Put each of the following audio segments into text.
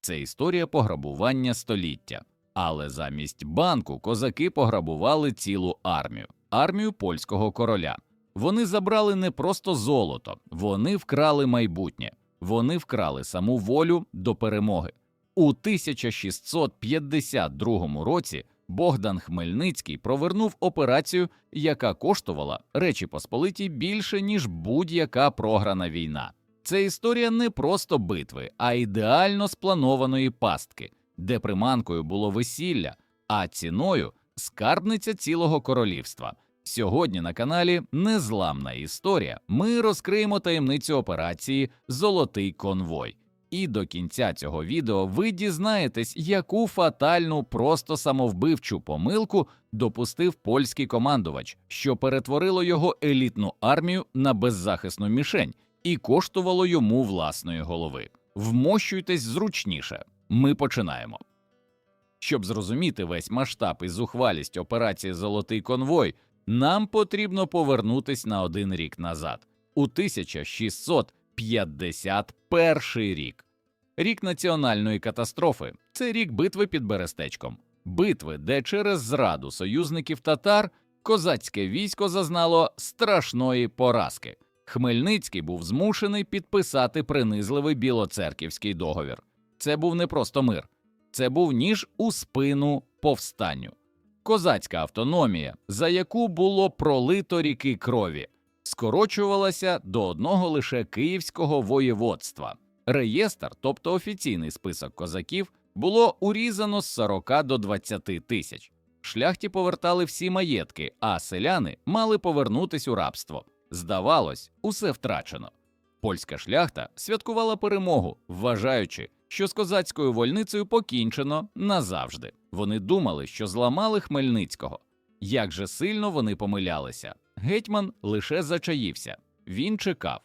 Це історія пограбування століття. Але замість банку козаки пограбували цілу армію армію польського короля. Вони забрали не просто золото, вони вкрали майбутнє, вони вкрали саму волю до перемоги. У 1652 році Богдан Хмельницький провернув операцію, яка коштувала Речі Посполитій більше, ніж будь-яка програна війна. Це історія не просто битви, а ідеально спланованої пастки, де приманкою було весілля, а ціною скарбниця цілого королівства. Сьогодні на каналі Незламна історія. Ми розкриємо таємницю операції Золотий конвой. І до кінця цього відео ви дізнаєтесь, яку фатальну, просто самовбивчу помилку допустив польський командувач, що перетворило його елітну армію на беззахисну мішень і коштувало йому власної голови. Вмощуйтесь зручніше. Ми починаємо. Щоб зрозуміти весь масштаб і зухвалість операції Золотий конвой, нам потрібно повернутись на один рік назад, у 1651 рік. Рік національної катастрофи це рік битви під Берестечком, битви, де через зраду союзників татар козацьке військо зазнало страшної поразки. Хмельницький був змушений підписати принизливий білоцерківський договір. Це був не просто мир, це був ніж у спину повстанню. Козацька автономія, за яку було пролито ріки крові, скорочувалася до одного лише київського воєводства. Реєстр, тобто офіційний список козаків, було урізано з 40 до 20 тисяч. Шляхті повертали всі маєтки, а селяни мали повернутись у рабство. Здавалось, усе втрачено. Польська шляхта святкувала перемогу, вважаючи, що з козацькою вольницею покінчено назавжди. Вони думали, що зламали Хмельницького. Як же сильно вони помилялися. Гетьман лише зачаївся. Він чекав,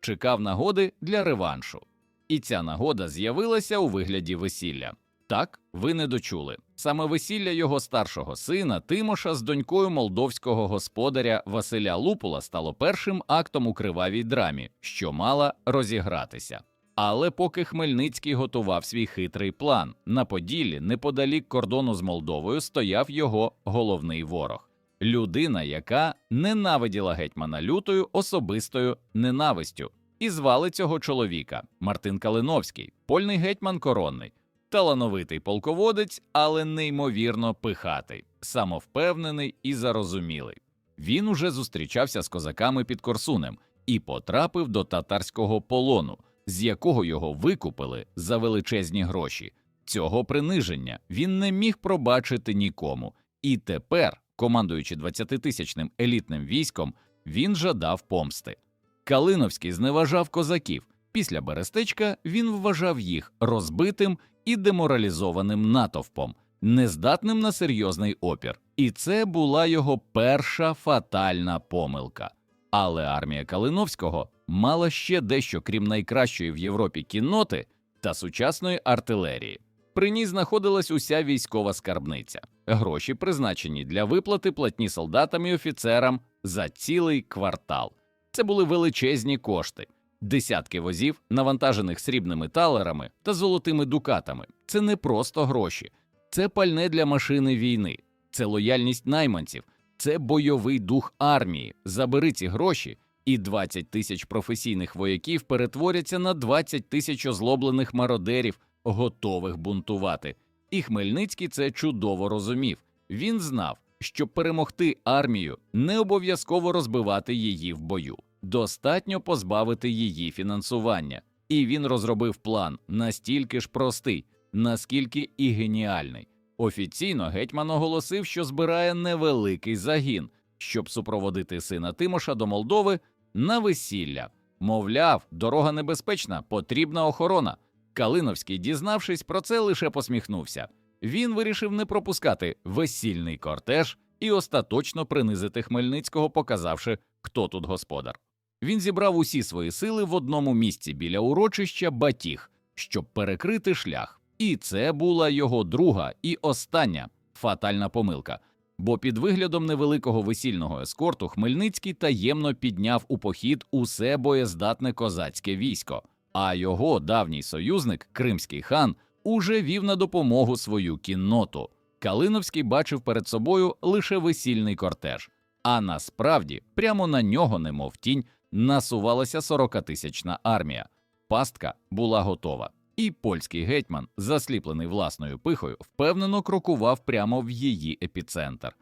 чекав нагоди для реваншу. І ця нагода з'явилася у вигляді весілля. Так, ви не дочули. Саме весілля його старшого сина Тимоша з донькою молдовського господаря Василя Лупула стало першим актом у кривавій драмі, що мала розігратися. Але поки Хмельницький готував свій хитрий план, на Поділлі, неподалік кордону з Молдовою, стояв його головний ворог людина, яка ненавиділа гетьмана лютою особистою ненавистю, і звали цього чоловіка Мартин Калиновський, польний гетьман коронний, талановитий полководець, але неймовірно пихатий, самовпевнений і зарозумілий. Він уже зустрічався з козаками під Корсунем і потрапив до татарського полону, з якого його викупили за величезні гроші. Цього приниження він не міг пробачити нікому, і тепер, командуючи 20-тисячним елітним військом, він жадав помсти. Калиновський зневажав козаків. Після Берестечка він вважав їх розбитим і деморалізованим натовпом, нездатним на серйозний опір. І це була його перша фатальна помилка. Але армія Калиновського мала ще дещо крім найкращої в Європі кінноти та сучасної артилерії. При ній знаходилась уся військова скарбниця, гроші, призначені для виплати платні солдатам і офіцерам за цілий квартал. Це були величезні кошти, десятки возів, навантажених срібними талерами та золотими дукатами. Це не просто гроші, це пальне для машини війни, це лояльність найманців, це бойовий дух армії. Забери ці гроші, і 20 тисяч професійних вояків перетворяться на 20 тисяч озлоблених мародерів, готових бунтувати. І Хмельницький це чудово розумів. Він знав, щоб перемогти армію, не обов'язково розбивати її в бою, достатньо позбавити її фінансування. І він розробив план настільки ж простий, наскільки і геніальний. Офіційно гетьман оголосив, що збирає невеликий загін, щоб супроводити сина Тимоша до Молдови на весілля. Мовляв, дорога небезпечна, потрібна охорона. Калиновський, дізнавшись про це, лише посміхнувся. Він вирішив не пропускати весільний кортеж і остаточно принизити Хмельницького, показавши, хто тут господар. Він зібрав усі свої сили в одному місці біля урочища Батіг, щоб перекрити шлях. І це була його друга і остання фатальна помилка. Бо під виглядом невеликого весільного ескорту Хмельницький таємно підняв у похід усе боєздатне козацьке військо, а його давній союзник, кримський хан, уже вів на допомогу свою кінноту. Калиновський бачив перед собою лише весільний кортеж, а насправді прямо на нього, немов тінь, насувалася 40-тисячна армія. Пастка була готова, і польський гетьман, засліплений власною пихою, впевнено крокував прямо в її епіцентр.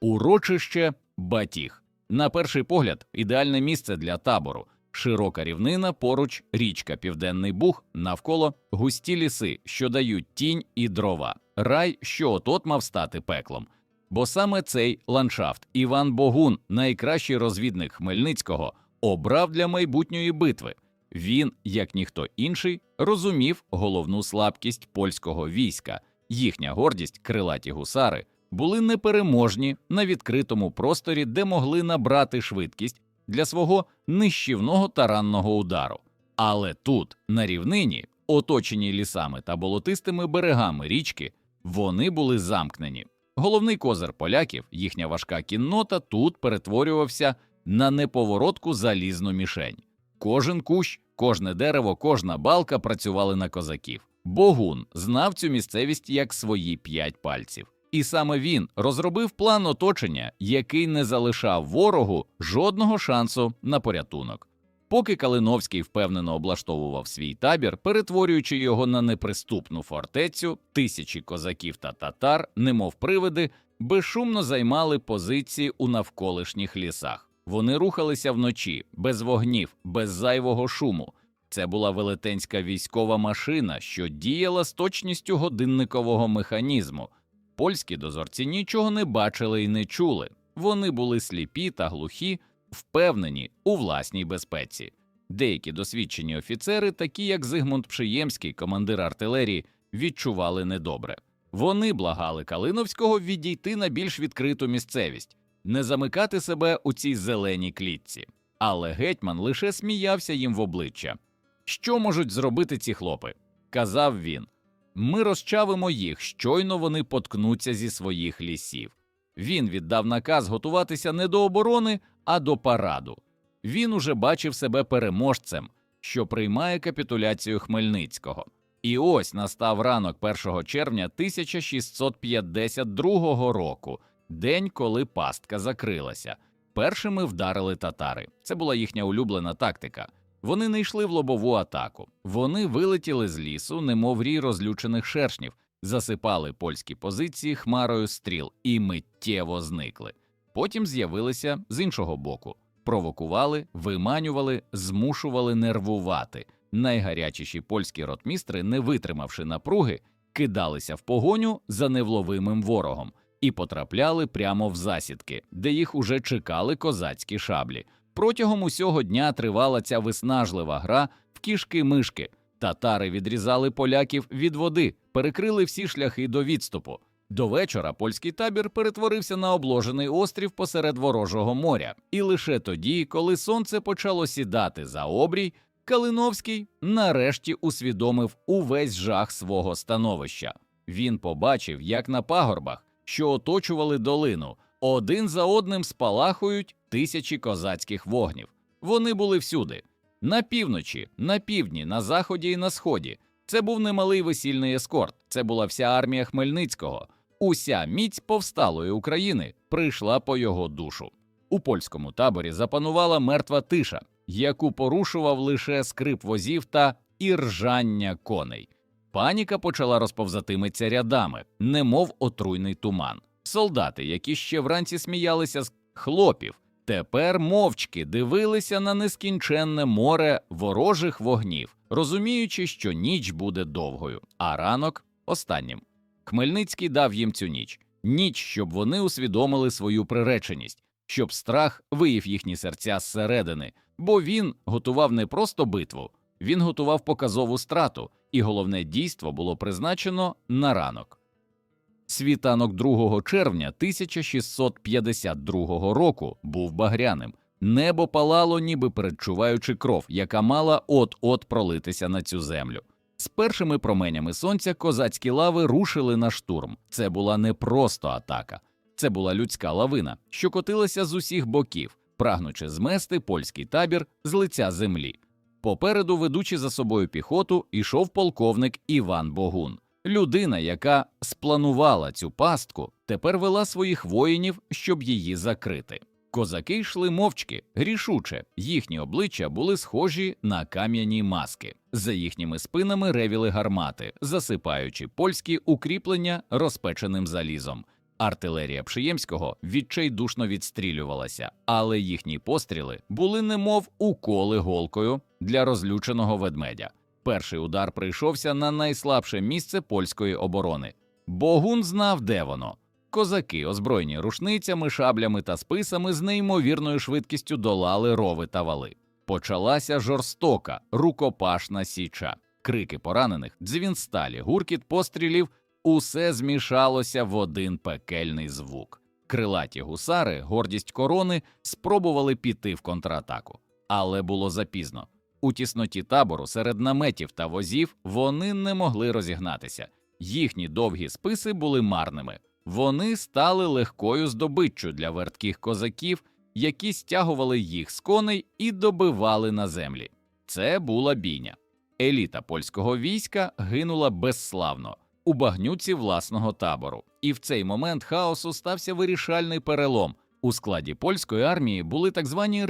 Урочище Батіг. На перший погляд, ідеальне місце для табору. Широка рівнина, поруч річка Південний Буг, навколо густі ліси, що дають тінь і дрова, рай, що от-от мав стати пеклом. Бо саме цей ландшафт Іван Богун, найкращий розвідник Хмельницького, обрав для майбутньої битви. Він, як ніхто інший, розумів головну слабкість польського війська. Їхня гордість, крилаті гусари, були непереможні на відкритому просторі, де могли набрати швидкість для свого нищівного таранного удару. Але тут, на рівнині, оточені лісами та болотистими берегами річки, вони були замкнені. Головний козир поляків, їхня важка кіннота, тут перетворювався на неповоротку залізну мішень. Кожен кущ, кожне дерево, кожна балка працювали на козаків. Богун знав цю місцевість як свої п'ять пальців. І саме він розробив план оточення, який не залишав ворогу жодного шансу на порятунок. Поки Калиновський впевнено облаштовував свій табір, перетворюючи його на неприступну фортецю, тисячі козаків та татар, немов привиди, безшумно займали позиції у навколишніх лісах. Вони рухалися вночі, без вогнів, без зайвого шуму. Це була велетенська військова машина, що діяла з точністю годинникового механізму. Польські дозорці нічого не бачили і не чули. Вони були сліпі та глухі, впевнені у власній безпеці. Деякі досвідчені офіцери, такі як Зигмунд Пшиємський, командир артилерії, відчували недобре. Вони благали Калиновського відійти на більш відкриту місцевість, не замикати себе у цій зеленій клітці. Але гетьман лише сміявся їм в обличчя. Що можуть зробити ці хлопи? казав він. Ми розчавимо їх, щойно вони поткнуться зі своїх лісів. Він віддав наказ готуватися не до оборони, а до параду. Він уже бачив себе переможцем, що приймає капітуляцію Хмельницького. І ось настав ранок 1 червня 1652 року, день, коли пастка закрилася. Першими вдарили татари. Це була їхня улюблена тактика. Вони не йшли в лобову атаку. Вони вилетіли з лісу, немов рій розлючених шершнів, засипали польські позиції хмарою стріл і миттєво зникли. Потім з'явилися з іншого боку, провокували, виманювали, змушували нервувати. Найгарячіші польські ротмістри, не витримавши напруги, кидалися в погоню за невловимим ворогом і потрапляли прямо в засідки, де їх уже чекали козацькі шаблі. Протягом усього дня тривала ця виснажлива гра в кішки-мишки. Татари відрізали поляків від води, перекрили всі шляхи до відступу. До вечора польський табір перетворився на обложений острів посеред ворожого моря, і лише тоді, коли сонце почало сідати за обрій, Калиновський нарешті усвідомив увесь жах свого становища. Він побачив, як на пагорбах, що оточували долину, один за одним спалахують тисячі козацьких вогнів. Вони були всюди на півночі, на півдні, на заході і на сході. Це був немалий весільний ескорт. Це була вся армія Хмельницького. Уся міць повсталої України прийшла по його душу. У польському таборі запанувала мертва тиша, яку порушував лише скрип возів та іржання коней. Паніка почала розповзатиметься рядами, немов отруйний туман. Солдати, які ще вранці сміялися з хлопів, тепер мовчки дивилися на нескінченне море ворожих вогнів, розуміючи, що ніч буде довгою, а ранок останнім. Хмельницький дав їм цю ніч ніч, щоб вони усвідомили свою приреченість, щоб страх виїв їхні серця зсередини, бо він готував не просто битву, він готував показову страту, і головне дійство було призначено на ранок. Світанок 2 червня 1652 року був багряним. Небо палало, ніби передчуваючи кров, яка мала от-от пролитися на цю землю. З першими променями сонця козацькі лави рушили на штурм. Це була не просто атака, це була людська лавина, що котилася з усіх боків, прагнучи змести польський табір з лиця землі. Попереду, ведучи за собою піхоту, ішов полковник Іван Богун. Людина, яка спланувала цю пастку, тепер вела своїх воїнів, щоб її закрити. Козаки йшли мовчки, рішуче, їхні обличчя були схожі на кам'яні маски. За їхніми спинами ревіли гармати, засипаючи польські укріплення розпеченим залізом. Артилерія Пшиємського відчайдушно відстрілювалася, але їхні постріли були немов уколи голкою для розлюченого ведмедя. Перший удар прийшовся на найслабше місце польської оборони. Богун знав, де воно. Козаки, озброєні рушницями, шаблями та списами, з неймовірною швидкістю долали рови та вали. Почалася жорстока, рукопашна січа. Крики поранених, дзвін сталі, гуркіт пострілів усе змішалося в один пекельний звук. Крилаті гусари, гордість корони, спробували піти в контратаку, але було запізно. У тісноті табору серед наметів та возів вони не могли розігнатися. Їхні довгі списи були марними. Вони стали легкою здобиччю для вертких козаків, які стягували їх з коней і добивали на землі. Це була бійня. Еліта польського війська гинула безславно у багнюці власного табору, і в цей момент хаосу стався вирішальний перелом. У складі польської армії були так звані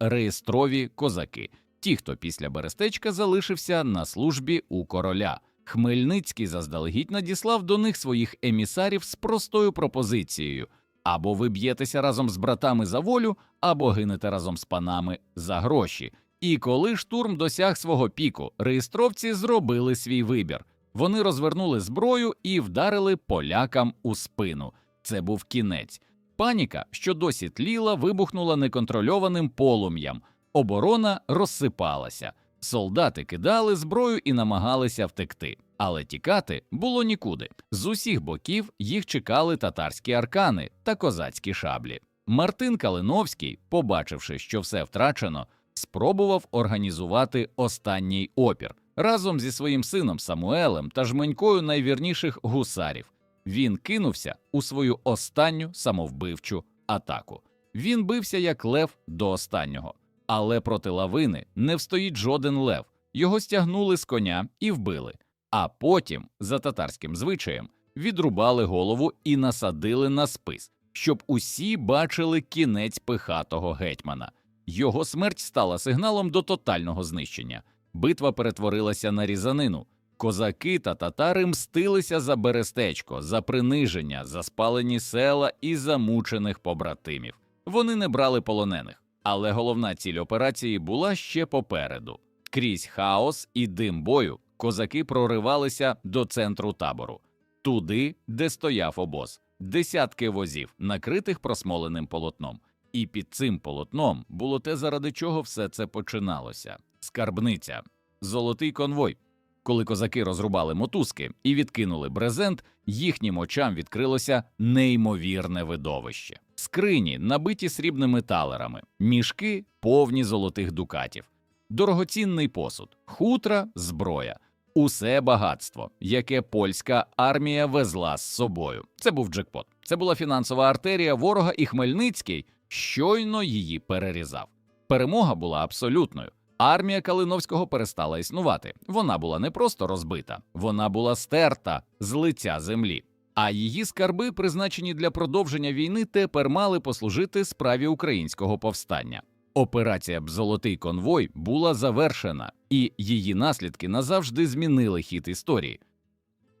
реєстрові козаки, ті, хто після Берестечка залишився на службі у короля. Хмельницький заздалегідь надіслав до них своїх емісарів з простою пропозицією: або ви б'єтеся разом з братами за волю, або гинете разом з панами за гроші. І коли штурм досяг свого піку, реєстровці зробили свій вибір. Вони розвернули зброю і вдарили полякам у спину. Це був кінець. Паніка, що досі тліла, вибухнула неконтрольованим полум'ям. Оборона розсипалася. Солдати кидали зброю і намагалися втекти, але тікати було нікуди. З усіх боків їх чекали татарські аркани та козацькі шаблі. Мартин Калиновський, побачивши, що все втрачено, спробував організувати останній опір разом зі своїм сином Самуелем та жменькою найвірніших гусарів. Він кинувся у свою останню самовбивчу атаку. Він бився як лев до останнього, але проти лавини не встоїть жоден лев. Його стягнули з коня і вбили. А потім, за татарським звичаєм, відрубали голову і насадили на спис, щоб усі бачили кінець пихатого гетьмана. Його смерть стала сигналом до тотального знищення. Битва перетворилася на різанину. Козаки та татари мстилися за берестечко, за приниження, за спалені села і замучених побратимів. Вони не брали полонених, але головна ціль операції була ще попереду. Крізь хаос і дим бою козаки проривалися до центру табору, туди, де стояв обоз, десятки возів, накритих просмоленим полотном. І під цим полотном було те, заради чого все це починалося скарбниця, золотий конвой. Коли козаки розрубали мотузки і відкинули брезент, їхнім очам відкрилося неймовірне видовище. Скрині, набиті срібними талерами, мішки повні золотих дукатів, дорогоцінний посуд, хутра, зброя, усе багатство, яке польська армія везла з собою. Це був джекпот. Це була фінансова артерія ворога, і Хмельницький щойно її перерізав. Перемога була абсолютною. Армія Калиновського перестала існувати. Вона була не просто розбита, вона була стерта з лиця землі. А її скарби, призначені для продовження війни, тепер мали послужити справі українського повстання. Операція Золотий конвой була завершена, і її наслідки назавжди змінили хід історії.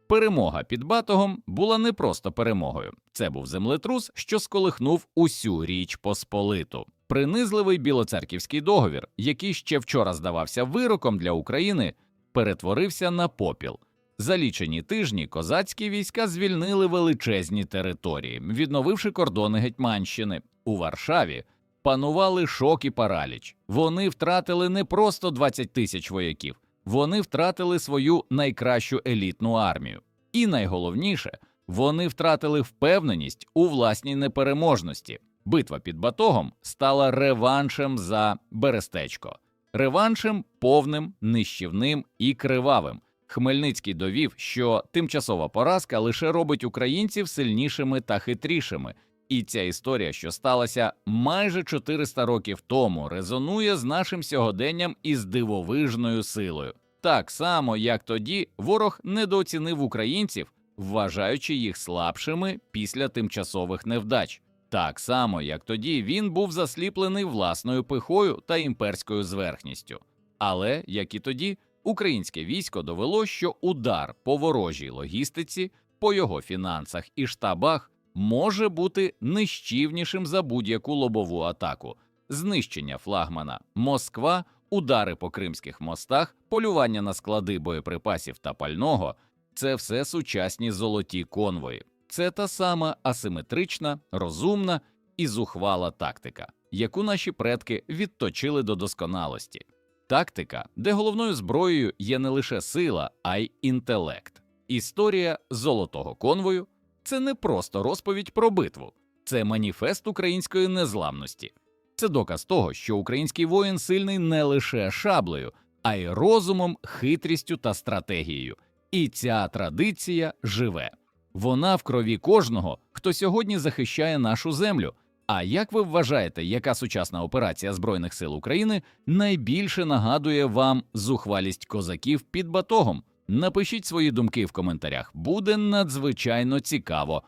Перемога під Батогом була не просто перемогою. Це був землетрус, що сколихнув усю річ Посполиту. Принизливий білоцерківський договір, який ще вчора здавався вироком для України, перетворився на попіл. За лічені тижні козацькі війська звільнили величезні території, відновивши кордони Гетьманщини. У Варшаві панували шок і параліч. Вони втратили не просто 20 тисяч вояків, вони втратили свою найкращу елітну армію. І найголовніше, вони втратили впевненість у власній непереможності. Битва під Батогом стала реваншем за Берестечко, реваншем повним, нищівним і кривавим. Хмельницький довів, що тимчасова поразка лише робить українців сильнішими та хитрішими, І ця історія, що сталася майже 400 років тому, резонує з нашим сьогоденням із дивовижною силою. Так само, як тоді ворог недооцінив українців, вважаючи їх слабшими після тимчасових невдач. Так само, як тоді він був засліплений власною пихою та імперською зверхністю. Але, як і тоді, українське військо довело, що удар по ворожій логістиці, по його фінансах і штабах може бути нищівнішим за будь-яку лобову атаку, знищення флагмана Москва, удари по кримських мостах, полювання на склади боєприпасів та пального це все сучасні золоті конвої. Це та сама асиметрична, розумна і зухвала тактика, яку наші предки відточили до досконалості. Тактика, де головною зброєю є не лише сила, а й інтелект. Історія золотого конвою це не просто розповідь про битву, це маніфест української незламності. Це доказ того, що український воїн сильний не лише шаблею, а й розумом, хитрістю та стратегією. І ця традиція живе. Вона в крові кожного, хто сьогодні захищає нашу землю. А як ви вважаєте, яка сучасна операція Збройних сил України найбільше нагадує вам зухвалість козаків під батогом? Напишіть свої думки в коментарях, буде надзвичайно цікаво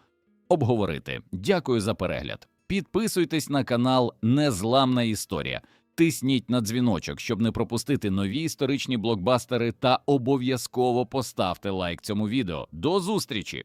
обговорити. Дякую за перегляд. Підписуйтесь на канал Незламна Історія. Тисніть на дзвіночок, щоб не пропустити нові історичні блокбастери, та обов'язково поставте лайк цьому відео. До зустрічі!